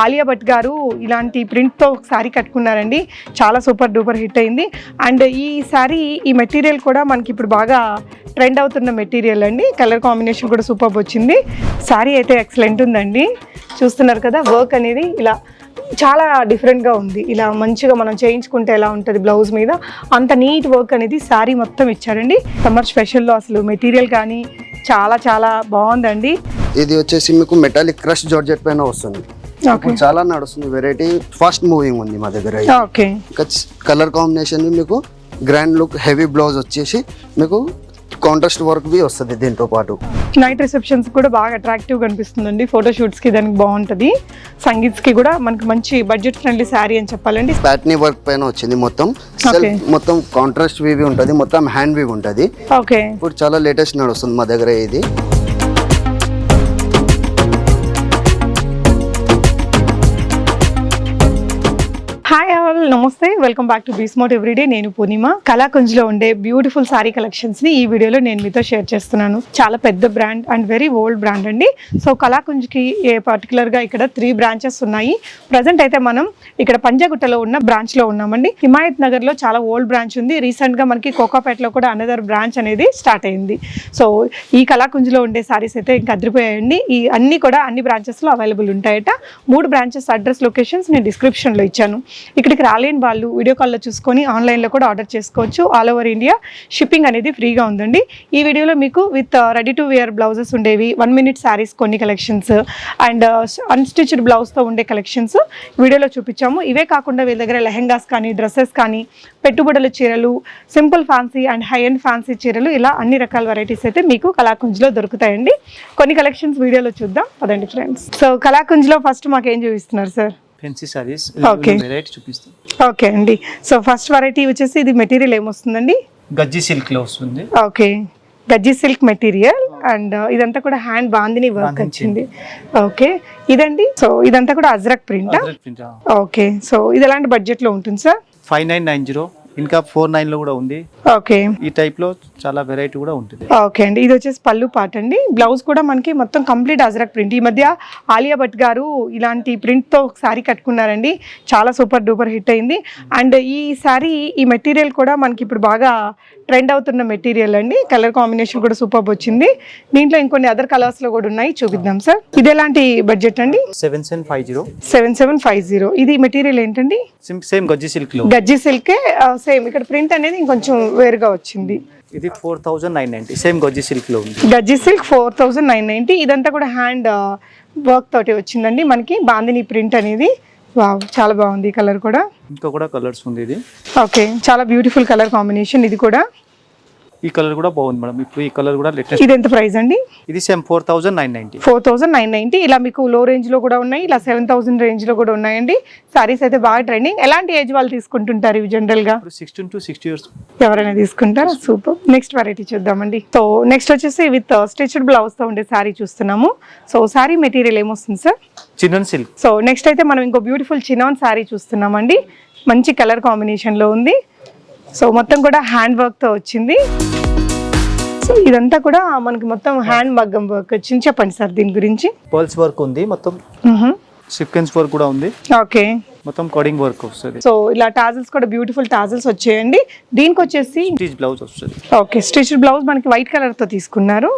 ఆలియా భట్ గారు ఇలాంటి ప్రింట్తో ఒక శారీ కట్టుకున్నారండి. చాలా సూపర్ డూపర్ హిట్ అయింది. అండ్ ఈ శారీ ఈ మెటీరియల్ కూడా మనకి ఇప్పుడు బాగా ట్రెండ్ అవుతున్న మెటీరియల్ అండి. కలర్ కాంబినేషన్ కూడా సూపర్ వచ్చింది. శారీ అయితే ఎక్సలెంట్ ఉందండి. చూస్తున్నారు కదా వర్క్ అనేది ఇలా చాలా డిఫరెంట్గా ఉంది. ఇలా మంచిగా మనం చేయించుకుంటే ఎలా ఉంటుంది బ్లౌజ్ మీద. అంత నీట్ వర్క్ అనేది శారీ మొత్తం ఇచ్చారండి. సమ్మర్ స్పెషల్లో అసలు మెటీరియల్ కానీ చాలా చాలా బాగుందండి. ఇది వచ్చేసి మీకు మెటాలిక్ క్రష్ జార్జెట్ పైన వస్తుంది. ఇప్పుడు చాలా నడుస్తుంది వెరైటీ ఫాస్ట్ మూవింగ్ ఉంది మా దగ్గర కలర్ కాంబినేషన్ మీకు గ్రాండ్ లుక్ హెవీ బ్లౌజ్ వచ్చేసి మీకు కాంట్రాస్ట్ వర్క్ బి వస్తుంది దీంతో పాటు. నైట్ రిసెప్షన్స్ కూడా బాగా అట్రాక్టివ్ కనిపిస్తుందండి. ఫోటో షూట్స్కి దానికి బాగుంటది. సంగీత్స్కి కూడా మనకి మంచి బడ్జెట్ ఫ్రెండ్లీ శారీ అని చెప్పాలండి. ప్యాట్నీ వర్క్ పైన వచ్చింది మొత్తం. మొత్తం కాంట్రాస్ట్ వీవి ఉంటుంది మొత్తం హ్యాండ్ వీవ్ ఉంటుంది. ఓకే ఇప్పుడు చాలా లేటెస్ట్ నడుస్తుంది మా దగ్గర ఇది. ఆల్ నమస్తే వెల్కమ్ బ్యాక్ టు బీస్మోట్ ఎవ్రీడే నేను పూర్ణిమ. కళాకుంజ్లో ఉండే బ్యూటిఫుల్ సారీ కలెక్షన్స్ని ఈ వీడియోలో నేను మీతో షేర్ చేస్తున్నాను. చాలా పెద్ద brand and very old brand అండి. సో కళాకుంజ్కి ఏ పర్టికులర్గా ఇక్కడ త్రీ బ్రాంచెస్ ఉన్నాయి. ప్రజెంట్ అయితే మనం ఇక్కడ పంజాగుట్టలో ఉన్న బ్రాంచ్లో ఉన్నామండి. హిమాయత్ నగర్లో చాలా ఓల్డ్ బ్రాంచ్ ఉంది. రీసెంట్గా మనకి కోకాపేటలో కూడా అనదర్ బ్రాంచ్ అనేది స్టార్ట్ అయింది. సో ఈ కళాకుంజ్లో ఉండే సారీస్ అయితే ఇంకా అదిరిపోయాయండి. ఈ అన్ని కూడా అన్ని బ్రాంచెస్లో అవైలబుల్ ఉంటాయట. మూడు బ్రాంచెస్ అడ్రస్ లొకేషన్స్ నేను డిస్క్రిప్షన్లో ఇచ్చాను. ఇచ్చాను ఇక్కడికి రాలేని వాళ్ళు వీడియో కాల్లో చూసుకొని ఆన్లైన్లో కూడా ఆర్డర్ చేసుకోవచ్చు. ఆల్ ఓవర్ ఇండియా షిప్పింగ్ అనేది ఫ్రీగా ఉందండి. ఈ వీడియోలో మీకు with ready to wear blouses ఉండేవి వన్ మినిట్ శారీస్ కొన్ని కలెక్షన్స్ అండ్ అన్స్టిచ్డ్ బ్లౌజ్తో ఉండే కలెక్షన్స్ వీడియోలో చూపించాము. ఇవే కాకుండా వీళ్ళ దగ్గర లెహెంగాస్ కానీ డ్రెస్సెస్ కానీ పెట్టుబడుల చీరలు simple fancy and high and fancy చీరలు ఇలా అన్ని రకాల వెరైటీస్ అయితే మీకు కళాకుంజ్లో దొరుకుతాయండి. కొన్ని కలెక్షన్స్ వీడియోలో చూద్దాం. అదండి ఫ్రెండ్స్ సో కళాకుంజ్లో ఫస్ట్ మాకు ఏం చూపిస్తున్నారు sir fancy saris Okay. Variety చూపిస్తాం. ఓకే అండి. సో ఫస్ట్ వెరైటీ వచ్చేసి ఇది మెటీరియల్ ఏమొస్తుందండి? గజ్జి సిల్క్లో వస్తుంది. ఓకే గజ్జి సిల్క్ మెటీరియల్ అండ్ ఇదంతా కూడా హ్యాండ్ బాందిని వర్క్ వచ్చింది. ఓకే ఇదండి. సో ఇదంతా కూడా అజ్రక్ ప్రింట్? ఓకే సో ఇది ఎలాంటి బడ్జెట్లో ఉంటుంది sir five nine nine zero ఇంకా ఫోర్ నైన్లో కూడా ఉంది. ఓకే. ఈ టైప్లో చాలా వెరైటీ కూడా ఉంటుంది. ఓకే అండి. ఇది వచ్చేసి పళ్ళు పాట అండి. బ్లౌజ్ కూడా మనకి మొత్తం కంప్లీట్ అజ్రక్ ప్రింట్. ఈ మధ్య ఆలియా భట్ గారు ఇలాంటి ప్రింట్తో ఒక శారీ కట్టుకున్నారండి. చాలా సూపర్ డూపర్ హిట్ అయింది. అండ్ ఈ శారీ ఈ మెటీరియల్ కూడా మనకి ఇప్పుడు బాగా ట్రెండ్ అవుతున్న మెటీరియల్ అండి. కలర్ కాంబినేషన్ కూడా సూపర్ వచ్చింది. దీంట్లో ఇంకొన్ని అదర్ కలర్స్లో కూడా ఉన్నాయి. చూపిద్దాం సార్. ఇది ఎలాంటి బడ్జెట్ అండి? Seven seven five zero. Seven seven five zero. ఇది మెటీరియల్ ఏంటండి? సేమ్ గజ్జి సిల్క్లో. గజ్జి సిల్కే సేమ్ ఇక్కడ ప్రింట్ అనేది ఇంకొంచెం వేరుగా వచ్చింది. ఇది four thousand nine ninety same gajji సిల్క్లో ఉంది. Gajji silk four thousand nine ninety ఇదంతా కూడా హ్యాండ్ వర్క్ తోటి వచ్చిందండి. మనకి బాందిని ప్రింట్ అనేది. వావ్ చాలా బాగుంది ఈ కలర్ కూడా. ఇంకా కూడా కలర్స్ ఉంది ఇది. ఓకే చాలా బ్యూటిఫుల్ కలర్ కాంబినేషన్ ఇది కూడా. ఈ కలర్ కూడా బాగుంది మేడం. ఇప్పుడు ఈ కలర్ కూడా లేటెస్ట్ ఇది ఎంత ప్రైస్ అండి? ఇది same four thousand nine ninety four thousand nine ninety ఇలా మీకు లో రేంజ్లో కూడా ఉన్నాయి ఇలా సెవెన్ థౌసండ్ రేంజ్లో కూడా ఉన్నాయండి. సారీస్ అయితే బాగా ట్రెండింగ్ ఎలాంటి ఏజ్ వాళ్ళు తీసుకుంటుంటారు ఇవి జనరల్గా? సిక్స్టీన్ టు సిక్స్టీ ఇయర్స్ ఎవరైనా తీసుకుంటారా? సూపర్ నెక్స్ట్ వెరైటీ చూద్దామండి. సో నెక్స్ట్ వచ్చేసి విత్ స్టిచ్డ్ బ్లౌజ్తో ఉండే శారీ చూస్తున్నాము. సో శారీ మెటీరియల్ ఏమొస్తుంది sir chinon silk so next అయితే మనం ఇంకో బ్యూటిఫుల్ చినాన్ శారీ చూస్తున్నామండి. మంచి కలర్ కాంబినేషన్లో ఉంది. సో మొత్తం కూడా హ్యాండ్ వర్క్తో వచ్చింది. సో ఇదంతా కూడా మనకి మొత్తం హ్యాండ్ మగ్గం వర్క్ వచ్చింది. చెప్పండి సార్ దీని గురించి. పర్ల్స్ వర్క్ ఉంది మొత్తం సీక్వెన్స్ వర్క్ కూడా ఉంది. ఓకే. మొత్తం కడింగ్ వర్క్ వస్తుంది. సో ఇలా టాజల్స్ కూడా బ్యూటిఫుల్ టాజల్స్ వచ్చాయండి. దీనికి వచ్చేసి స్టిచ్ బ్లౌజ్ వస్తుంది. ఓకే స్టిచ్ బ్లౌజ్ మనకి వైట్ కలర్తో తీసుకున్నారు.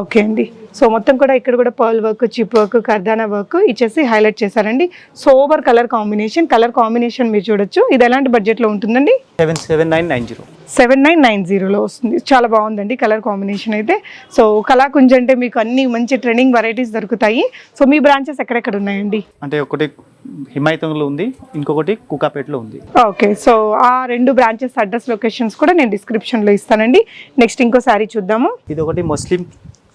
ఓకే అండి. సో మొత్తం కూడా ఇక్కడ కూడా pearl work chip work kardana work ఇచ్చేసి హైలైట్ చేశారండి. Sober colour combination colour combination మీరు చూడొచ్చు. ఇది ఎలాంటి బడ్జెట్లో ఉంటుందండి? Seven seven nine nine zero. Seven nine nine జీరోలో వస్తుంది. చాలా బాగుందండి కలర్ కాంబినేషన్ అయితే. సో కళాకుంజ్ అంటే మీకు అన్ని మంచి ట్రెండింగ్ వెరైటీస్ దొరుకుతాయి. సో మీ బ్రాంచెస్ ఎక్కడెక్కడ ఉన్నాయండి? అంటే ఒకటి హిమాయతంలో ఉంది ఇంకొకటి కుకాపేటలో ఉంది. ఓకే. సో ఆ రెండు బ్రాంచెస్ అడ్రస్ లొకేషన్స్ కూడా నేను డిస్క్రిప్షన్లో ఇస్తానండి. నెక్స్ట్ ఇంకో శారీ చూద్దాము. ఇది ఒకటి ముస్లిం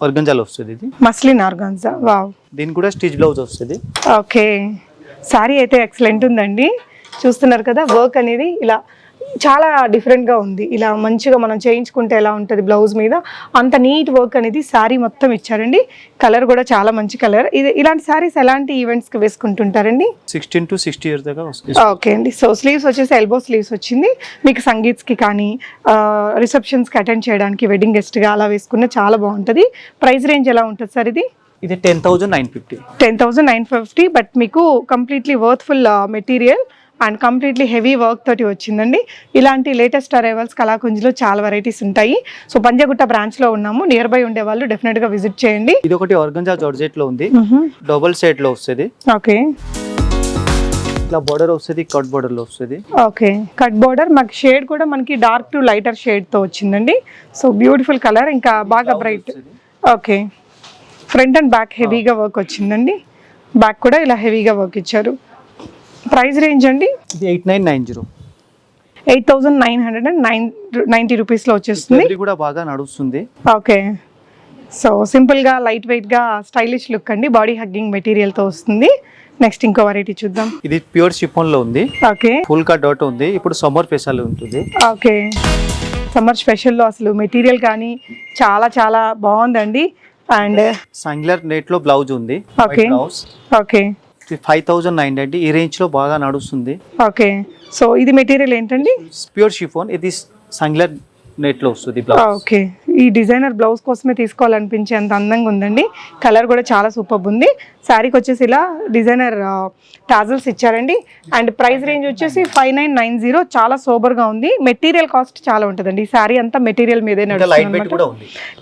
ఆర్గంజాలో వస్తుంది ఇది. Muslin organza wow. దీనికి కూడా స్టిచ్ బ్లౌజ్ వస్తుంది. ఓకే. శారీ అయితే ఎక్సలెంట్ ఉందండి. చూస్తున్నారు కదా వర్క్ అనేది ఇలా చాలా డిఫరెంట్గా ఉంది. ఇలా మంచిగా మనం చేయించుకుంటే ఎలా ఉంటుంది బ్లౌజ్ మీద? అంత నీట్ వర్క్ అనేది శారీ మొత్తం ఇచ్చారండి. కలర్ కూడా చాలా మంచి కలర్ ఇది ఇలాంటి శారీస్ ఎలాంటి ఈవెంట్స్కి వేసుకుంటుంటారండి? సిక్స్టీన్ టు సిక్స్టీ ఇయర్స్ దాకా ఓకే అండి. సో స్లీవ్స్ వచ్చేసి ఎల్బో స్లీవ్స్ వచ్చింది. మీకు సంగీత్స్కి కానీ రిసెప్షన్స్కి అటెండ్ చేయడానికి వెడ్డింగ్ గెస్ట్గా అలా వేసుకున్న చాలా బాగుంటుంది. ప్రైస్ రేంజ్ ఎలా ఉంటుంది సార్ ఇది? ఇది ten thousand nine fifty ten thousand nine fifty but మీకు completely worthful material and completely heavy work తోటి వచ్చిందండి. ఇలాంటి లేటెస్ట్ అరైవల్స్ కళాకుంజ్లో చాలా వెరైటీస్ ఉంటాయి. సో పంజగుట్ట బ్రాంచ్లో ఉన్నాము. నియర్ బై ఉండే వాళ్ళు డెఫినెట్గా విజిట్ చేయండి. ఇది ఒకటి ఆర్గంజా జార్జెట్లో ఉంది. డబుల్ సెట్లో వస్తుంది. ఓకే. ఇట్లా బోర్డర్ వస్తుంది కట్ బోర్డర్లో వస్తుంది. ఓకే. కట్ బోర్డర్ మాకు షేడ్ కూడా మనకి డార్క్ టు లైటర్ షేడ్తో వచ్చిందండి. సో బ్యూటిఫుల్ కలర్ ఇంకా బాగా bright okay. Front and back హెవీగా వర్క్ వచ్చిందండి. బ్యాక్ కూడా ఇలా హెవీగా వర్క్ ఇచ్చారు. ప్రైస్ రేంజ్ అండి? ఇది eight nine nine zero. Eight thousand nine hundred and nine ninety రూపీస్లో వచ్చేస్తుంది. కూడా బాగా నడుస్తుంది. ఓకే. సో సింపుల్గా లైట్ వెయిట్గా స్టైలిష్ లుక్ అండి. బాడీ హగ్గింగ్ మెటీరియల్తో వస్తుంది. నెక్స్ట్ ఇంకో వెరైటీ చూద్దాం. ఇది ప్యూర్ షిఫోన్లో ఉంది. ఓకే. ఫుల్ కట్ డాట్ ఉంది. ఇప్పుడు సమ్మర్ స్పెషల్ ఉంటుంది. ఓకే. సమ్మర్ స్పెషల్లో అసలు మెటీరియల్ కానీ చాలా చాలా బాగుందండి. అండ్ సంగ్లర్ నెట్లో బ్లౌజ్ ఉంది. Blouse okay. Five thousand nine ninety ఈ రేంజ్లో బాగా నడుస్తుంది. ఓకే. సో ఇది మెటీరియల్ ఏంటండి? ప్యూర్ షిఫోన్ ఇది సంగ్లర్ నెట్లో వస్తుంది ఓకే ఈ డిజైనర్ బ్లౌజ్ కోసమే తీసుకోవాలనిపించే అంత అందంగా ఉందండి. కలర్ కూడా చాలా సూపర్ ఉంది. శారీకి వచ్చేసి ఇలా డిజైనర్ టాజల్స్ ఇచ్చారండి. అండ్ ప్రైస్ రేంజ్ వచ్చేసి ఫైవ్ నైన్ నైన్ జీరో చాలా సోబర్గా ఉంది. మెటీరియల్ కాస్ట్ చాలా ఉంటుందండి. ఈ శారీ అంతా మెటీరియల్ మీదే నడుస్తుంది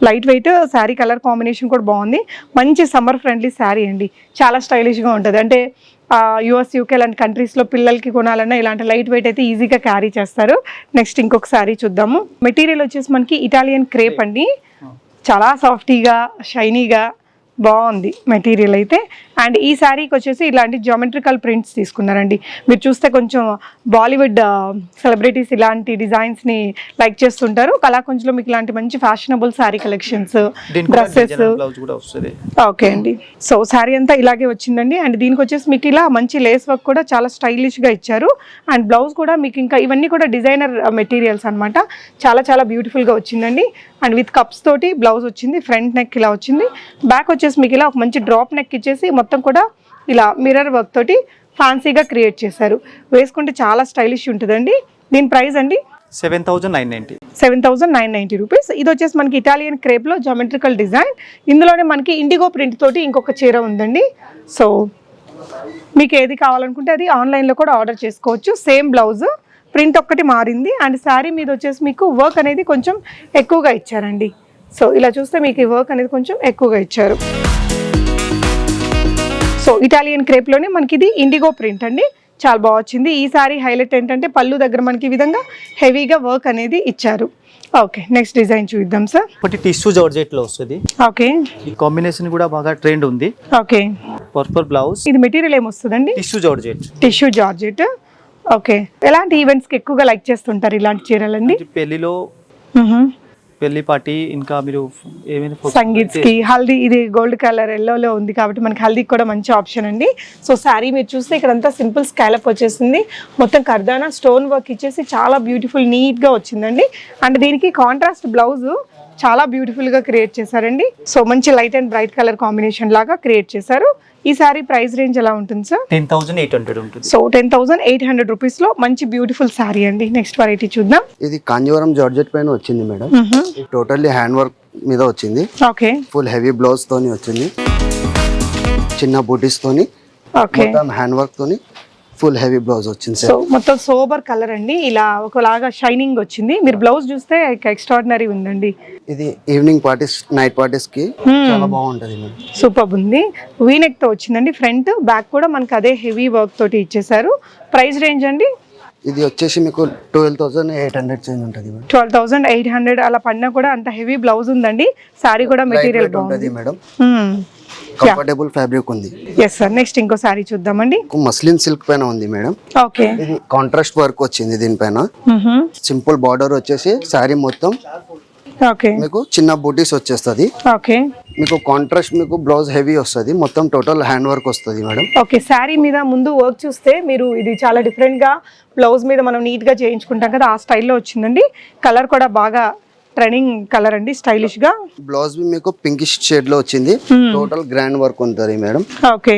light weight sari colour combination కూడా బాగుంది. మంచి సమ్మర్ ఫ్రెండ్లీ శారీ అండి. చాలా స్టైలిష్గా ఉంటుంది. అంటే యుఎస్ యూకే లాంటి కంట్రీస్లో పిల్లలకి కొనాలన్నా ఇలాంటి లైట్ వెయిట్ అయితే ఈజీగా క్యారీ చేస్తారు. నెక్స్ట్ ఇంకొక శారీ చూద్దాము. మెటీరియల్ వచ్చేసి మనకి ఇటాలియన్ క్రేప్ అండి. చాలా సాఫ్టీగా షైనీగా బాగుంది మెటీరియల్ అయితే. అండ్ ఈ శారీకి వచ్చేసి ఇలాంటి జామెట్రికల్ ప్రింట్స్ తీసుకున్నారండి. మీరు చూస్తే కొంచెం బాలీవుడ్ సెలబ్రిటీస్ ఇలాంటి డిజైన్స్ని లైక్ చేస్తుంటారు. కళాకుంజ్లో మీకు ఇలాంటి మంచి fashionable sari collections dresses okay అండి. సో శారీ అంతా ఇలాగే వచ్చిందండి. అండ్ దీనికి వచ్చేసి మీకు ఇలా మంచి లేస్ వర్క్ కూడా చాలా స్టైలిష్గా ఇచ్చారు. అండ్ బ్లౌజ్ కూడా మీకు ఇంకా ఇవన్నీ కూడా డిజైనర్ మెటీరియల్స్ అన్నమాట. చాలా చాలా బ్యూటిఫుల్గా వచ్చిందండి. అండ్ విత్ కప్స్ తోటి బ్లౌజ్ వచ్చింది ఫ్రంట్ నెక్ ఇలా వచ్చింది. బ్యాక్ వచ్చేసి మీకు ఇలా ఒక మంచి డ్రాప్ నెక్ ఇచ్చేసి మొత్తం కూడా ఇలా మిర్రర్ వర్క్ తోటి ఫ్యాన్సీగా క్రియేట్ చేశారు. వేసుకుంటే చాలా స్టైలిష్ ఉంటుందండి. దీని ప్రైస్ అండి? Seven thousand nine ninety seven thousand nine ninety rupees ఇది వచ్చేసి మనకి ఇటాలియన్ క్రేప్లో జామెట్రికల్ డిజైన్ ఇందులోనే మనకి ఇండిగో ప్రింట్ తోటి ఇంకొక చీర ఉందండి. సో మీకు ఏది కావాలనుకుంటే అది ఆన్లైన్లో కూడా ఆర్డర్ చేసుకోవచ్చు. సేమ్ బ్లౌజ్ ప్రింట్ ఒక్కటి మారింది. అండ్ శారీ మీద వచ్చేసి మీకు వర్క్ అనేది కొంచెం ఎక్కువగా ఇచ్చారండి. సో ఇలా చూస్తే మీకు ఈ వర్క్ అనేది కొంచెం ఎక్కువగా ఇచ్చారు. ఇటాలియన్ క్రేప్లోనే మనకి ఇది ఇండిగో ప్రింట్ అండి. చాలా బాగా వచ్చింది. ఈ సారీ హైలైట్ ఏంటంటే పళ్ళు దగ్గర మనకి ఈ విధంగా హెవీగా వర్క్ అనేది ఇచ్చారు. ఓకే నెక్స్ట్ డిజైన్ చూద్దాం సార్. ఒకటి టిష్యూ జార్జెట్లో వస్తుంది. ఓకే. ఈ కాంబినేషన్ కూడా బాగా ట్రెండ్ ఉంది. ఓకే. పర్పల్ బ్లౌజ్ ఇది material ఏమొస్తుందండి tissue georgette. Tissue georgette. Okay. ఎలాంటి ఈవెంట్స్కి ఎక్కువగా లైక్ చేస్తుంటారు ఇలాంటి చీరలండి? పెళ్ళిలో. పెళ్ళి పార్టీ ఇంకా మీరు ఏమైనా సంగీత్స్కి. హల్దీ ఇది గోల్డ్ కలర్ ఎల్లోలో ఉంది కాబట్టి మనకి హల్దీకి కూడా మంచి ఆప్షన్ అండి. సో శారీ మీరు చూస్తే ఇక్కడ అంతా సింపుల్ స్కాలప్ వచ్చేసింది. మొత్తం కర్దానా స్టోన్ వర్క్ ఇచ్చేసి చాలా బ్యూటిఫుల్ నీట్గా వచ్చిందండి. అండ్ దీనికి కాంట్రాస్ట్ బ్లౌజ్ చాలా బ్యూటిఫుల్గా క్రియేట్ చేశారండి. సో మంచి light and bright colour combination లాగా క్రియేట్ చేశారు. ఈ సారీ ప్రైస్ రేంజ్ ఎలా ఉంటుంది sir ten thousand eight hundred ఉంటుంది. So ten thousand eight hundred రూపీస్లో మంచి బ్యూటిఫుల్ శారీ అండి. నెక్స్ట్ వెరైటీ చూద్దాం. ఇది కాంజీవరం జార్జెట్ పైన వచ్చింది మేడం. టోటల్లీ హ్యాండ్ వర్క్ మీద వచ్చింది. ఓకే ఫుల్ హెవీ బ్లౌజ్ తోని వచ్చింది. చిన్న బూటీస్ తోని హ్యాండ్ వర్క్ తోని ఫుల్ హెవీ బ్లౌజ్ వచ్చింది సో మొత్తం సోబర్ కలర్ అండి. ఇలా ఒకలాగా షైనింగ్ వచ్చింది. మీరు బ్లౌజ్ చూస్తే ఎక్స్ట్రాడినరీ ఉందండి. ఇది ఈవినింగ్ పార్టీస్ నైట్ పార్టీస్కి చాలా బాగుంటది సూపర్ ఉంది. వీనెక్తో వచ్చిందండి. ఫ్రంట్ బ్యాక్ కూడా మనకి అదే హెవీ వర్క్ తోటి ఇచ్చేసారు ప్రైస్ రేంజ్ అండి? ఇది వచ్చేసి మీకు twelve thousand eight hundred change ఉంటుంది ట్వెల్వ్ థౌసండ్ ఎయిట్ హండ్రెడ్ అలా పడినా కూడా అంత హెవీ బ్లౌజ్ ఉందండి. సారీ కూడా మెటీరియల్ బాగుంది. మేడం. కంఫర్టబుల్ ఫ్యాబ్రిక్ ఉంది. ఎస్ సార్ నెక్స్ట్ ఇంకో సారీ చూద్దామండి. మస్లిన్ సిల్క్ పైన ఉంది మేడం. ఓకే కాంట్రాస్ట్ వర్క్ వచ్చింది దీనిపైన. సింపుల్ బార్డర్ వచ్చేసి శారీ మొత్తం ఓకే మీకు చిన్న బూటీస్ వచ్చేస్తుంది. ఓకే మీకు కాంట్రాస్ట్ మీకు బ్లౌజ్ హెవీ వస్తుంది. మొత్తం టోటల్ హ్యాండ్ వర్క్ వస్తుంది మేడం. ఓకే శారీ మీద ముందు వర్క్ చూస్తే మీరు ఇది చాలా డిఫరెంట్గా బ్లౌజ్ మీద మనం నీట్గా చేయించుకుంటాం కదా ఆ స్టైల్లో వచ్చిందండి. కలర్ కూడా బాగా ట్రెండింగ్ కలర్ అండి స్టైలిష్గా బ్లౌజ్ బి మీకు పింకిష్ షేడ్లో వచ్చింది. టోటల్ గ్రాండ్ వర్క్ ఉంటుంది మేడం. ఓకే.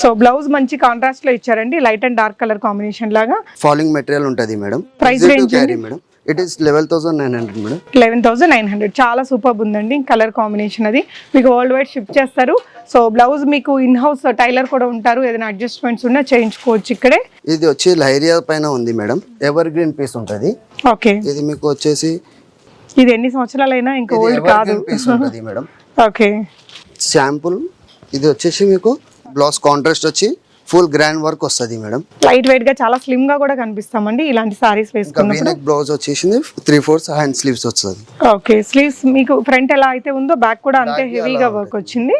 సో బ్లౌజ్ మంచి కాంట్రాస్ట్లో ఇచ్చారండి light and dark colour combination లాగా? ఫాలింగ్ మెటీరియల్ ఉంటుంది మేడం. క్యారీ అండి? Madam. It is eleven thousand nine hundred madam. Eleven thousand nine hundred చాలా సూపర్ ఉందండి కలర్ కాంబినేషన్ అది. మీకు వరల్డ్ వైడ్ షిప్ చేస్తారు. సో బ్లౌజ్ మీకు ఇన్ హౌస్ టైలర్ కూడా ఉంటారు. ఏదైనా అడ్జస్ట్మెంట్స్ ఉన్నా చేయించుకోవచ్చు ఇక్కడే. ఇది వచ్చి లైరియా పైన ఉంది మేడం. ఎవర్ గ్రీన్ పీస్ ఉంటుంది. ఓకే. ఇది మీకు వచ్చేసి ఇది ఎన్ని సంవత్సరాలైనా ఇంకా ఓల్డ్ కాదు. మేడం. ఓకే శాంపుల్ ఇది వచ్చేసి మీకు బ్లౌజ్ కాంట్రాస్ట్ వచ్చి ఫుల్ గ్రాండ్ వర్క్ వస్తుంది మేడం. లైట్ వెయిట్గా చాలా స్లిమ్గా కూడా కనిపిస్తామండి ఇలాంటి సారీస్ వేసుకున్నప్పుడు. బ్లౌజ్ వచ్చేసింది త్రీ ఫోర్త్ హ్యాండ్ స్లీవ్స్ వస్తుంది. ఓకే స్లీవ్స్ మీకు ఫ్రంట్ ఎలా అయితే ఉందో బ్యాక్ కూడా అంతే హెవీగా వర్క్ వచ్చింది.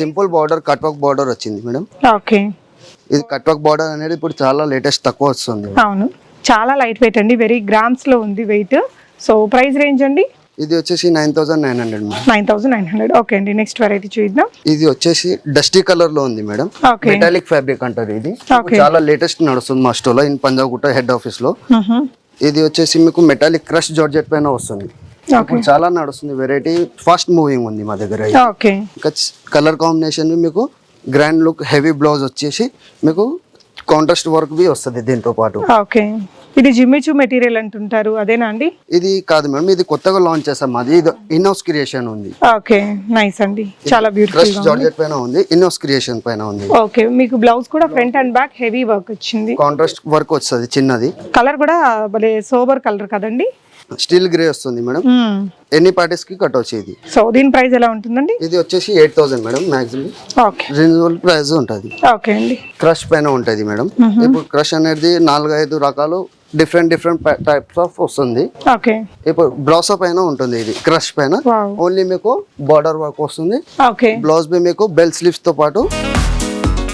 Simple border cut work border వచ్చింది మేడం. ఓకే ఇది కట్ వర్క్ బార్డర్ అనేది ఇప్పుడు చాలా లేటెస్ట్ తక్కువ వస్తుంది. అవును. చాలా లైట్ వెయిట్ అండి వెరీ గ్రామ్స్లో ఉంది వెయిట్ సో ప్రైస్ రేంజ్ అండి? ఇది వచ్చేసి nine thousand nine hundred nine thousand nine hundred. Okay అండి నెక్స్ట్ వెరైటీ చూద్దాం. ఇది వచ్చేసి డస్టీ కలర్లో ఉంది మేడం. మెటాలిక్ ఫ్యాబ్రిక్ అంటారు ఇది. చాలా లేటెస్ట్ నడుస్తుంది మా స్టోర్లో ఇన్ పంజాగుట్ట హెడ్ ఆఫీస్లో. ఇది వచ్చేసి మీకు మెటాలిక్ క్రష్ జార్జెట్ పైన వస్తుంది. చాలా నడుస్తుంది వెరైటీ ఫాస్ట్ మూవింగ్ ఉంది మా దగ్గర ఇంకా కలర్ కాంబినేషన్ మీకు గ్రాండ్ లుక్ హెవీ బ్లౌజ్ వచ్చేసి మీకు కాంట్రాస్ట్ వర్క్ బి వస్తుంది దీంతో పాటు. ఓకే ఇది జిమ్మిచు మెటీరియల్ అంటుంటారు. అదేనా అండి? ఇది కాదు మేడం ఇది కొత్తగా లాంచ్ చేసాం అది ఇది ఇన్ హౌస్ క్రియేషన్ ఉంది. ఓకే నైస్ అండి. చాలా బ్యూటిఫుల్ క్రష్ జార్జెట్ పైన ఉంది ఇన్ హౌస్ క్రియేషన్ పైన ఉంది. ఓకే మీకు బ్లౌజ్ కూడా front and back heavy work వచ్చింది. కాంట్రాస్ట్ వర్క్ వస్తుంది చిన్నది. కలర్ కూడా భలే సోబర్ కలర్ కదండి? స్టీల్ గ్రే వస్తుంది మేడం. ఎన్ని పార్టీస్కి కట్టవచ్చు ఇది సో దీని ప్రైస్ ఎలా ఉంటుందండి? ఇది వచ్చేసి eight thousand madam maximum okay reasonable price ఉంటుంది. ఓకే అండి. క్రష్ పైన ఉంటుంది మేడం. ఇప్పుడు క్రష్ అనేది నాలుగు ఐదు రకాలు డిఫరెంట్ డిఫరెంట్ టైప్స్ ఆఫ్ వస్తుంది. ఇప్పుడు బ్లౌజ్ పైన ఉంటుంది ఇది క్రష్ పైన. ఓన్లీ మీకు బార్డర్ వర్క్ వస్తుంది. బ్లౌజ్ మీకు బెల్ స్లీవ్స్తో పాటు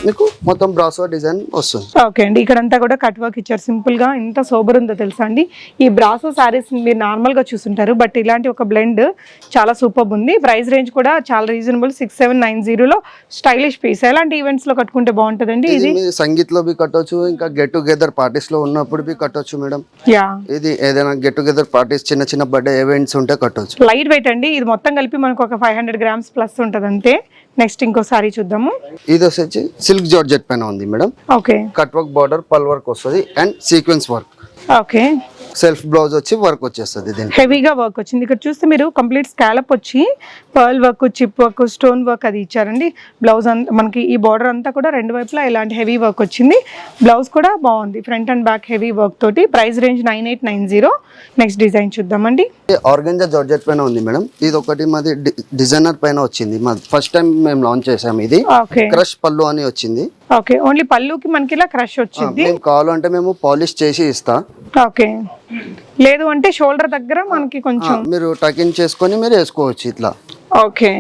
మీకు మొత్తం బ్రాసో డిజైన్ వస్తుంది. ఓకే అండి. ఇక్కడంతా కూడా కట్ వర్క్ ఇచ్చారు. సింపుల్గా ఎంత సోబర్ ఉందో తెలుసా అండి? ఈ బ్రాసో సారీస్ మీరు నార్మల్గా చూస్తుంటారు బట్ ఇలాంటి ఒక బ్లెండ్ చాలా సూపర్ ఉంది. ప్రైస్ రేంజ్ కూడా చాలా రీజనబుల్ సిక్స్ సెవెన్ నైన్ జీరోలో స్టైలిష్ పీస్ ఎలాంటి ఈవెంట్స్లో కట్టుకుంటే బాగుంటుందండి ఇది సంగీత్లో బి కట్టొచ్చు ఇంకా గెట్ టుగెదర్ పార్టీస్లో ఉన్నప్పుడు బి కట్టొచ్చు మేడం. యా. ఇది ఏదైనా గెట్ టుగెదర్ పార్టీస్ చిన్న చిన్న బర్త్డే ఈవెంట్స్ ఉంటే కట్టొచ్చు. లైట్ వెయిట్ అండి. ఇది మొత్తం కలిపి మనకు ఒక ఫైవ్ హండ్రెడ్ గ్రామ్స్ ప్లస్ ఉంటుంది అంతే నెక్స్ట్ ఇంకో సారీ చూద్దాము. ఇది వచ్చేసి సిల్క్ జార్జెట్ పైన ఉంది madam. Okay. Cut work border pearl work వస్తుంది. And sequence work. Okay. Self blouse వచ్చి వర్క్ వచ్చేస్తుంది దీనికి. హెవీగా వర్క్ వచ్చింది. ఇక్కడ చూస్తే మీరు కంప్లీట్ స్కాలప్ వచ్చి pearl work chip work stone work అది ఇచ్చారండి. బ్లౌజ్ అంతా మనకి ఈ బార్డర్ అంతా కూడా రెండు వైపులా ఇలాంటి హెవీ వర్క్ వచ్చింది. బ్లౌజ్ కూడా బాగుంది. Front and back heavy work తోటి price range nine eight nine zero. Next design చూద్దామండి. ఆర్గంజా జార్జెట్ పైన ఉంది మేడం. ఇది ఒకటి మాది డిజైనర్ పైన వచ్చింది. మా ఫస్ట్ టైం మేము లాంచ్ చేసాం ఇది. క్రష్ పళ్ళు అని వచ్చింది. ఓకే ఓన్లీ పళ్ళుకి మనకి ఇలా క్రష్ వచ్చింది. మేము కావాలంటే మేము పాలిష్ చేసి ఇస్తా. ఓకే. లేదు అంటే షోల్డర్ దగ్గర మనకి కొంచెం మీరు టకిన్ చేసుకొని మీరు వేసుకోవచ్చు ఇట్లా. ఓకే.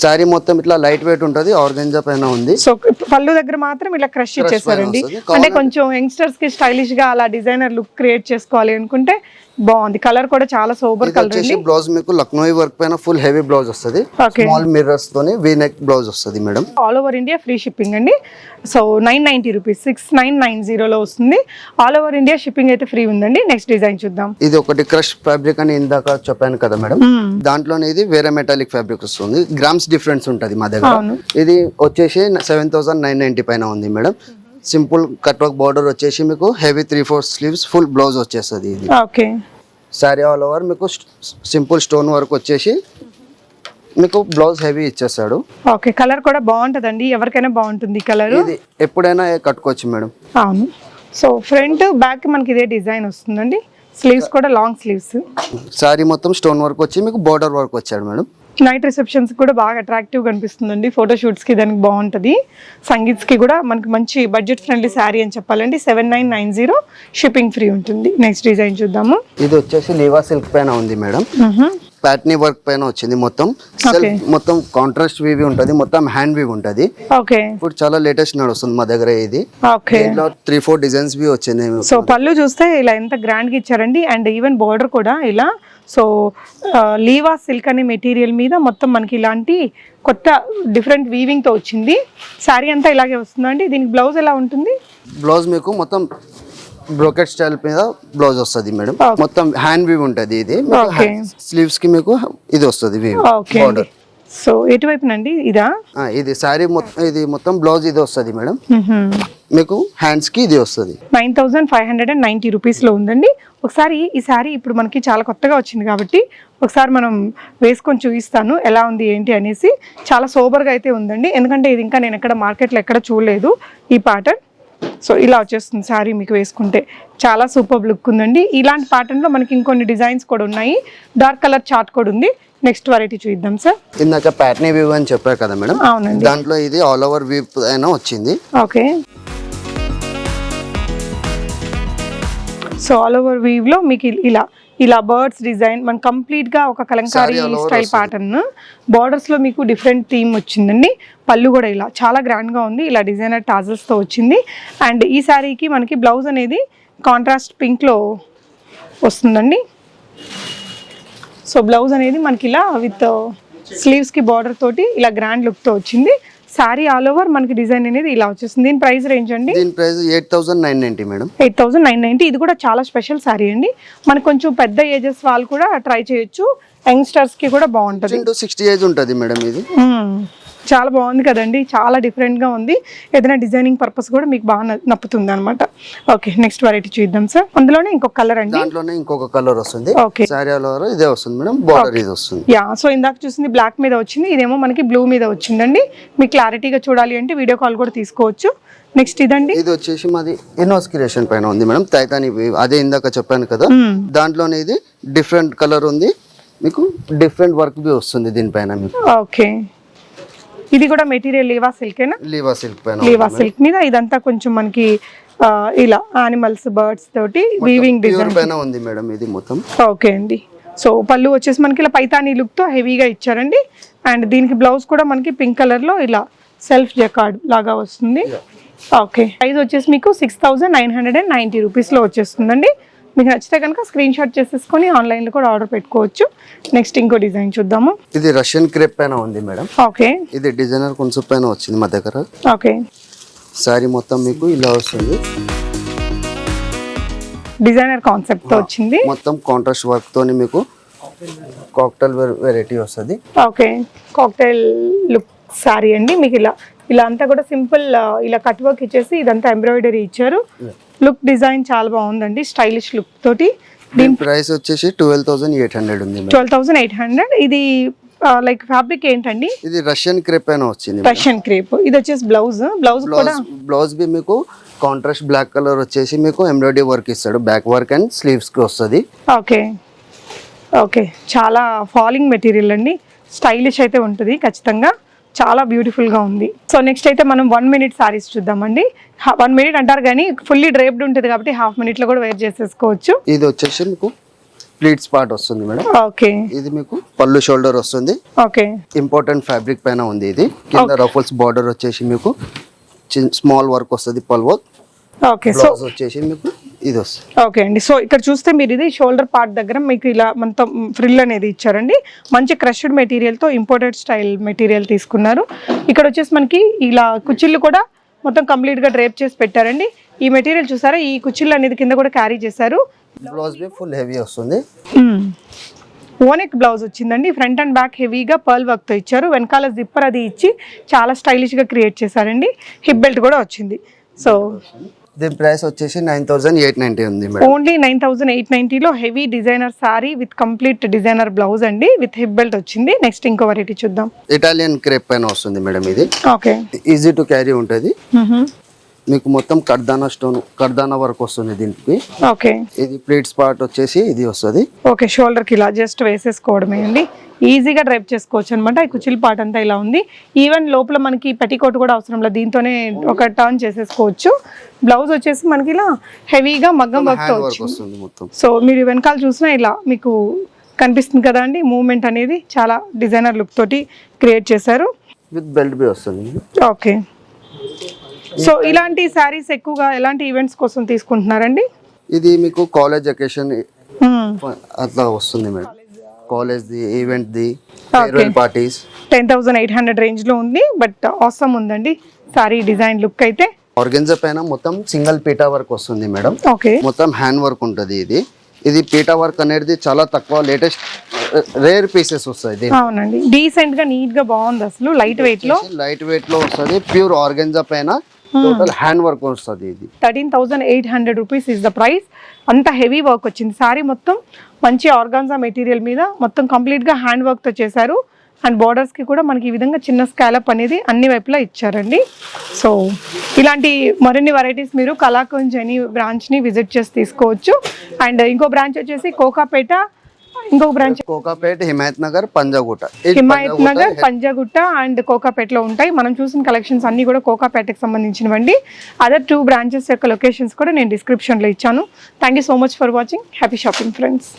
శారీ మొత్తం ఇట్లా లైట్ వెయిట్ ఉంటుంది ఆర్గంజా పైన ఉంది. సో పళ్ళు దగ్గర మాత్రం ఇలా క్రష్ ఇచ్చేసారండి. వస్తుంది. అంటే కొంచెం యంగ్స్టర్స్కి స్టైలిష్గా అలా డిజైనర్ లుక్ క్రియేట్ చేసుకోవాలి అనుకుంటే బాగుంది. కలర్ కూడా చాలా సోబర్ ఇది కలర్ వచ్చేసి బ్లౌజ్ మీకు లక్నోయి వర్క్ పైన ఫుల్ హెవీ బ్లౌజ్ వస్తుంది. స్మాల్ మిర్రర్స్ తోని వీ నెక్ బ్లౌజ్ వస్తుంది madam. All over India free shipping అండి. So nine ninety rupees six nine nine జీరోలో వస్తుంది. ఆల్ ఓవర్ ఇండియా షిప్పింగ్ అయితే ఫ్రీ ఉందండి. నెక్స్ట్ డిజైన్ చూద్దాం. ఇది ఒకటి క్రష్ ఫ్యాబ్రిక్ అని ఇందాక చెప్పాను కదా మేడం. మ్మ్. దాంట్లోనే ఇది వేరే మెటాలిక్ ఫ్యాబ్రిక్ వస్తుంది. గ్రామ్స్ డిఫరెన్స్ ఉంటుంది మా దగ్గర. ఇది వచ్చేసి సెవెన్ థౌసండ్ నైన్ నైన్టీ పైన ఉంది madam. Simple cut work border వచ్చేసి మీకు heavy three four sleeves full blouse వచ్చేస్తుంది ఇది. ఓకే. శారీ ఆల్ ఓవర్ మీకు సింపుల్ స్టోన్ వర్క్ వచ్చేసి మీకు బ్లౌజ్ హెవీ ఇచ్చేస్తాడు. ఓకే కలర్ కూడా బాగుంటుందండి. ఎవరికైనా బాగుంటుంది కలర్. ఇది ఎప్పుడైనా కట్టుకోవచ్చు మేడం. అవును. సో ఫ్రంట్ బ్యాక్ మనకి ఇదే డిజైన్ వస్తుందండి. స్లీవ్స్ కూడా లాంగ్ స్లీవ్స్. శారీ మొత్తం స్టోన్ వర్క్ వచ్చి మీకు బార్డర్ వర్క్ వచ్చాడు మేడం. నైట్ రిసెప్షన్స్ కూడా బాగా అట్రాక్టివ్ కనిపిస్తుందండి. ఫోటోషూట్స్కి దానికి బాగుంటుంది. సంగీత్స్కి కూడా మనకి మంచి బడ్జెట్ ఫ్రెండ్లీ శారీ అని చెప్పాలండి. Seven nine nine zero shipping free ఉంటుంది. నెక్స్ట్ డిజైన్ చూద్దాము. ఇది వచ్చేసి లీవా సిల్క్ పైన ఉంది మేడం. ప్యాట్నీ వర్క్ పైన వచ్చింది మొత్తం. మొత్తం కాంట్రాస్ట్ వీవి ఉంటుంది. మొత్తం హ్యాండ్ వీవ్ ఉంటుంది. ఓకే ఇప్పుడు చాలా లేటెస్ట్ నడుస్తుంది మా దగ్గర ఇది. త్రీ ఫోర్ డిజైన్స్ వచ్చింది. సో పళ్ళు చూస్తే ఇలా ఎంత గ్రాండ్గా ఇచ్చారండి. అండ్ ఈవెన్ బార్డర్ కూడా ఇలా సో లీవా సిల్క్ అనే మెటీరియల్ మీద మొత్తం మనకి ఇలాంటి కొత్త డిఫరెంట్ వీవింగ్తో వచ్చింది. శారీ అంతా ఇలాగే వస్తుందండి. దీనికి బ్లౌజ్ ఎలా ఉంటుంది? బ్లౌజ్ మీకు మొత్తం బ్రోకెట్ స్టైల్ మీద బ్లౌజ్ వస్తుంది మేడం. మొత్తం హ్యాండ్ వీవ్ ఉంటుంది ఇది. స్లీవ్స్కి మీకు ఇది వస్తుంది వీవ్ అండి సో ఎటువైపునండి ఇదా? ఇది శారీ మొత్తం ఇది మొత్తం బ్లౌజ్ ఇది వస్తుంది మేడం. మీకు హ్యాండ్స్కి ఇది వస్తుంది. Nine thousand five hundred and ninety రూపీస్లో ఉందండి. ఒకసారి ఈ శారీ ఇప్పుడు మనకి చాలా కొత్తగా వచ్చింది కాబట్టి ఒకసారి మనం వేసుకొని చూపిస్తాను ఎలా ఉంది ఏంటి అనేసి. చాలా సోబర్గా అయితే ఉందండి. ఎందుకంటే ఇది ఇంకా నేను ఎక్కడ మార్కెట్లో ఎక్కడ చూడలేదు ఈ ప్యాటర్న్. సో ఇలా వచ్చేస్తుంది శారీ మీకు వేసుకుంటే. చాలా సూపర్ లుక్ ఉందండి. ఇలాంటి ప్యాటర్న్లో మనకి ఇంకొన్ని డిజైన్స్ కూడా ఉన్నాయి. డార్క్ కలర్ చార్ట్ కూడా ఉంది. నెక్స్ట్ వెరైటీ చూద్దాం సార్ ఇందాక ప్యాట్నీ వ్యూ అని చెప్పారు కదా మేడం? అవునండి. దాంట్లో ఇది ఆల్ ఓవర్ వ్యూ అయినా వచ్చింది. ఓకే సో ఆల్ ఓవర్ వీవ్లో మీకు ఇలా ఇలా బర్డ్స్ డిజైన్ మన కంప్లీట్గా ఒక కలంకారీ స్టైల్ ప్యాటర్న్ బార్డర్స్లో మీకు డిఫరెంట్ థీమ్ వచ్చిందండి. పళ్ళు కూడా ఇలా చాలా గ్రాండ్గా ఉంది. ఇలా డిజైనర్ టాజల్స్తో వచ్చింది. అండ్ ఈ శారీకి మనకి బ్లౌజ్ అనేది కాంట్రాస్ట్ పింక్లో వస్తుందండి. సో బ్లౌజ్ అనేది మనకి ఇలా విత్ స్లీవ్స్కి బార్డర్ తోటి ఇలా గ్రాండ్ లుక్తో వచ్చింది. శారీ ఆల్ ఓవర్ మనకి డిజైన్ అనేది ఇలా వచ్చేస్తుంది దీని ప్రైస్ రేంజ్ అండి? దీని price eight thousand nine ninety madam eight thousand nine ninety ఇది కూడా చాలా స్పెషల్ శారీ అండి. మనకు కొంచెం పెద్ద ఏజెస్ వాళ్ళు కూడా ట్రై చేయొచ్చు. యంగ్స్టర్స్కి కూడా బాగుంటది. సిక్స్టీ ఏజ్ ఉంటుంది మేడం ఇది. మ్మ్. చాలా బాగుంది కదండి. చాలా డిఫరెంట్గా ఉంది. ఏదైనా డిజైనింగ్ పర్పస్ కూడా మీకు బాగా నప్పుతుంది అనమాట ఓకే నెక్స్ట్ వెరైటీ చూద్దాం సార్ అందులోనే ఇంకొక కలర్ అండి. దాంట్లోనే ఇంకొక కలర్ వస్తుంది. ఓకే సారీ ఇదే వస్తుంది మేడం. బార్డర్ ఇది వస్తుంది. యా సో ఇందాక చూసింది బ్లాక్ మీద వచ్చింది. ఇదేమో మనకి బ్లూ మీద వచ్చిందండి. మీకు క్లారిటీగా చూడాలి అంటే వీడియో కాల్ కూడా తీసుకోవచ్చు. నెక్స్ట్ ఇదండి. ఇది వచ్చేసి మాది ఇన్వెస్టిగేషన్ పైన ఉంది మేడం. తైతాని. అదే ఇందాక చెప్పాను కదా. దాంట్లోనే ఇది డిఫరెంట్ కలర్ ఉంది. మీకు డిఫరెంట్ వర్క్ బి వస్తుంది దీనిపైన మీకు. ఓకే ఇది కూడా మెటీరియల్ లీవా సిల్కేనా లీవా సిల్క్ పైన లీవా సిల్క్ మీద ఇదంతా కొంచెం మనకి ఇలా యానిమల్స్ బర్డ్స్ తోటి వీవింగ్ డిజైన్ పైన ఉంది మేడం ఇది మొత్తం. ఓకే అండి. సో పళ్ళు వచ్చేసి మనకి ఇలా పైతానీ లుక్తో హెవీగా ఇచ్చారండి. అండ్ దీనికి బ్లౌజ్ కూడా మనకి పింక్ కలర్లో ఇలా సెల్ఫ్ జకార్డ్ లాగా వస్తుంది. ఓకే ప్రైస్ వచ్చేసి మీకు six thousand nine hundred and ninety రూపీస్లో వచ్చేస్తుందండి. మీకు నచ్చితే కనుక స్క్రీన్ షాట్ చేసేసుకొని ఆన్లైన్లో కూడా ఆర్డర్ పెట్టుకోవచ్చు. నెక్స్ట్ ఇంకో డిజైన్ చూద్దాము. ఇది రష్యన్ క్రేప్ పైన ఉంది మేడం. ఓకే. ఇది డిజైనర్ కొంచెం పైన వచ్చింది మా దగ్గర. ఓకే. శారీ మొత్తం మీకు ఇలా వస్తుంది. డిజైనర్ కాన్సెప్ట్తో వచ్చింది. మొత్తం కాంట్రాస్ట్ వర్క్ తోని మీకు కాక్టైల్ వెరైటీ వస్తుంది. ఓకే. కాక్టైల్ లుక్ సారీ అండి. మీకు ఇలా ఇలా అంతా కూడా సింపుల్ ఇలా కట్ వర్క్ ఇచ్చేసి ఇదంతా ఎంబ్రాయిడరీ ఇచ్చారు. లుక్ డిజైన్ చాలా బాగుందండి స్టైలిష్ లుక్ తోటి. దీని ప్రైస్ వచ్చేసి ట్వెల్వ్ థౌసండ్ ఎయిట్ హండ్రెడ్ ఉంది ట్వెల్వ్ థౌసండ్ ఎయిట్ హండ్రెడ్ ఇది లైక్ ఫ్యాబ్రిక్ ఏంటండి? ఇది రష్యన్ క్రేప్ పైన వచ్చింది రష్యన్ క్రేప్ ఇది వచ్చేసి బ్లౌజ్ బ్లౌజ్ కూడా బ్లౌజ్ బి మీకు కాంట్రాస్ట్ బ్లాక్ కలర్ వచ్చేసి మీకు ఎంబ్రాయిడరీ వర్క్ ఇస్తాడు. బ్యాక్ వర్క్ అండ్ స్లీవ్స్కి వస్తుంది. ఓకే. ఓకే. చాలా ఫాలింగ్ మెటీరియల్ అండి. స్టైలిష్ అయితే ఉంటుంది ఖచ్చితంగా. చాలా beautiful గా ఉంది. సో నెక్స్ట్ అయితే మనం వన్ మినిట్ సారీస్ చూద్దామండి. వన్ మినిట్ అంటారు కానీ ఫుల్లీ డ్రేప్డ్ ఉంటుంది కాబట్టి హాఫ్ మినిట్లో కూడా వేర్ చేసేసుకోవచ్చు. ఇది వచ్చేసి మీకు ప్లీట్స్ పార్ట్ వస్తుంది మేడం. ఓకే ఇది మీకు పళ్ళు షోల్డర్ వస్తుంది. ఓకే ఇంపార్టెంట్ ఫ్యాబ్రిక్ పైన ఉంది ఇది. కింద రఫల్స్ బార్డర్ వచ్చేసి మీకు స్మాల్ వర్క్ వస్తుంది పల్ వర్క్ ఓకే సో వచ్చేసి మీకు ఇది వస్తుంది. ఓకే అండి. సో ఇక్కడ చూస్తే మీరు ఇది షోల్డర్ పార్ట్ దగ్గర మీకు ఇలా మొత్తం ఫ్రిల్ అనేది ఇచ్చారండి. మంచి క్రష్డ్ మెటీరియల్తో ఇంపోర్టెడ్ స్టైల్ మెటీరియల్ తీసుకున్నారు. ఇక్కడ వచ్చేసి మనకి ఇలా కుచ్చిళ్ళు కూడా మొత్తం కంప్లీట్గా డ్రేప్ చేసి పెట్టారండి. ఈ మెటీరియల్ చూసారా? ఈ కుచ్చిళ్ళు అనేది కింద కూడా క్యారీ చేశారు. బ్లౌజ్ ఫుల్ హెవీ వస్తుంది. ఓనెక్ బ్లౌజ్ వచ్చిందండి. ఫ్రంట్ అండ్ బ్యాక్ హెవీగా పర్ల్ వర్క్తో ఇచ్చారు. వెనకాల జిప్పర్ అది ఇచ్చి చాలా స్టైలిష్గా క్రియేట్ చేశారండి. హిప్ బెల్ట్ కూడా వచ్చింది. సో దీని ప్రైస్ వచ్చేసి నైన్ థౌసండ్ ఎయిట్ నైన్టీ ఉంది only nine thousand eight నైన్టీలో heavy designer sari with complete designer blouse అండి విత్ హిప్ బెల్ట్ వచ్చింది. నెక్స్ట్ ఇంకో వెరైటీ చూద్దాం. ఇటాలియన్ క్రేప్ పైన వస్తుంది మేడం ఇది. ఓకే. ఈజీ టు క్యారీ ఉంటుంది. మీకు మొత్తం కర్దానా స్టోన్ కర్దానా వర్క్ వస్తుంది దీనికి. ఓకే. ఇది ప్లేట్స్ పార్ట్ వచ్చేసి ఇది వస్తుంది. ఓకే షోల్డర్కి ఇలా జస్ట్ వేసేసుకోవడమే అండి. ఈజీగా డ్రైప్ చేసుకోవచ్చు అనమాట ఈ కుచిల్ పార్ట్ అంతా ఇలా ఉంది. ఈవెన్ లోపల మనకి పెట్టికోట్ కూడా అవసరం లేదు. దీంతోనే ఒక టర్న్ చేసేసుకోవచ్చు. బ్లౌజ్ వచ్చేసి మనకి ఇలా హెవీగా మగ్గం వర్క్ మొత్తం. సో మీరు వెనకాల చూసినా ఇలా మీకు కనిపిస్తుంది కదా అండి. మూమెంట్ అనేది చాలా డిజైనర్ లుక్ తోటి క్రియేట్ చేశారు. విత్ బెల్ట్ బి వస్తుంది. ఓకే సో ఇలాంటి శారీస్ ఎక్కువగా ఎలాంటి ఈవెంట్స్ కోసం తీసుకుంటున్నారండి? ఇది మీకు కాలేజ్ అకేషన్ అట్లా వస్తుంది మేడం. కాలేజ్ ది event the parties ten thousand eight hundred రేంజ్లో ఉంది బట్ ఆసమ్ ఉందండి సారీ డిజైన్ లుక్ అయితే. ఆర్గెన్జా పైన మొత్తం సింగిల్ పీటా వర్క్ వస్తుంది మేడం. ఓకే మొత్తం హ్యాండ్ వర్క్ ఉంటుంది ఇది. ఇది పీటా వర్క్ అనేది చాలా తక్కువ లేటెస్ట్ రేర్ పీసెస్ వస్తాయి అవునండి. డీసెంట్గా నీట్గా బాగుంది అసలు లైట్ వెయిట్లో. లైట్ వెయిట్లో వస్తుంది. ప్యూర్ ఆర్గెన్జా పైన టోటల్ హ్యాండ్ వర్క్ వస్తుంది ఇది. Thirteen thousand eight hundred rupees is the price అంత హెవీ వర్క్ వచ్చింది. సారీ మొత్తం మంచి ఆర్గాన్జా మెటీరియల్ మీద మొత్తం కంప్లీట్గా హ్యాండ్ వర్క్తో చేశారు. అండ్ బార్డర్స్కి కూడా మనకి ఈ విధంగా చిన్న స్కాలప్ అనేది అన్ని వైపులా ఇచ్చారండి. సో ఇలాంటి మరిన్ని వెరైటీస్ మీరు కళాకుంజ్ అని బ్రాంచ్ని విజిట్ చేసి తీసుకోవచ్చు. అండ్ ఇంకో బ్రాంచ్ వచ్చేసి కోకాపేట ఇంకొక బ్రాంచ్ కోకాపేట్ హిమాయత్ నగర్ పంజాగుట్ట హిమాయత్ పంజాగుట్ట నగర్ పంజాగుట్ట అండ్ కోకాపేటలో ఉంటాయి. మనం చూసిన కలెక్షన్స్ అన్ని కూడా కోకాపేటకి సంబంధించినవండి. అదర్ టూ బ్రాంచెస్ యొక్క లొకేషన్స్ కూడా నేను డిస్క్రిప్షన్లో ఇచ్చాను. Thank you so much for watching happy shopping friends